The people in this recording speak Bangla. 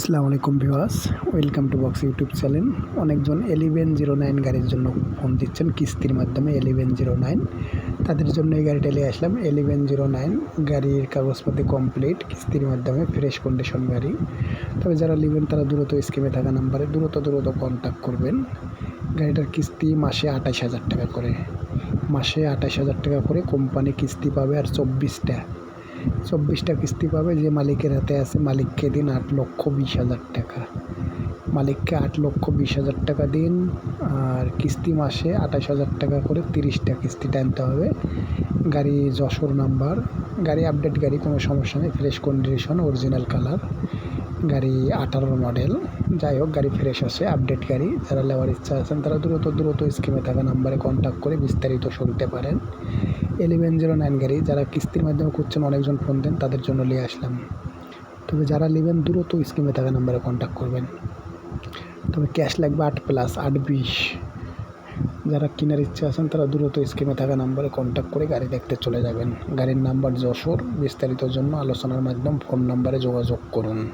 আসসালামু আলাইকুম viewers, welcome to box YouTube channel. অনেকজন এলিভেন জিরো নাইন গাড়ির জন্য ফোন দিচ্ছেন, কিস্তির মাধ্যমে এলিভেন জিরো নাইন তাদের জন্য এই গাড়িটা নিয়ে আসলাম এলিভেন জিরো নাইন গাড়ির কাগজপাতি কমপ্লিট কিস্তির মাধ্যমে ফ্রেশ কন্ডিশন গাড়ি। তবে যারা নেবেন, তারা দ্রুত স্কিমে থাকা নাম্বারে দ্রুত দ্রুত কন্ট্যাক্ট করবেন। গাড়িটার কিস্তি মাসে আঠাশ হাজার টাকা করে। মাসে আঠাশ হাজার টাকা করে কোম্পানি কিস্তি পাবে আর চব্বিশটা চব্বিশটা কিস্তি পাবে, যে মালিকের হাতে আছে মালিককে দিন আট লক্ষ বিশ হাজার টাকা। মালিককে আট লক্ষ বিশ হাজার টাকা দিন, আর কিস্তি মাসে আঠাশ হাজার টাকা করে তিরিশটা কিস্তি টানতে হবে। গাড়ি যশোর নাম্বার। গাড়ি আপডেট গাড়ি কোনো সমস্যা নেই, ফ্রেশ কন্ডিশন, অরিজিনাল কালার। গাড়ি আঠারো মডেল যাই হোক, গাড়ি ফ্রেশ আছে আপডেট গাড়ি। যারা নেওয়ার ইচ্ছা আছেন, তারা দ্রুত দ্রুত স্কিমে থাকা নাম্বারে কন্ট্যাক্ট করে বিস্তারিত শুনতে পারেন। এলেভেন জিরো নাইন গাড়ি, যারা কিস্তির মাধ্যমে করছেন অনেকজন ফোন দেন, তাদের জন্য নিয়ে আসলাম। তবে যারা নেবেন, দ্রুত স্কিমে থাকা নাম্বারে কন্ট্যাক্ট করবেন। তবে ক্যাশ লাগবে আট প্লাস আট বিশ। যারা কেনার ইচ্ছা আছেন, তারা দ্রুত স্কিমে থাকা নাম্বারে কন্ট্যাক্ট করে গাড়ি দেখতে চলে যাবেন। গাড়ির নাম্বার যশোর, বিস্তারিত জন্য আলোচনার মাধ্যম ফোন নাম্বারে যোগাযোগ করুন।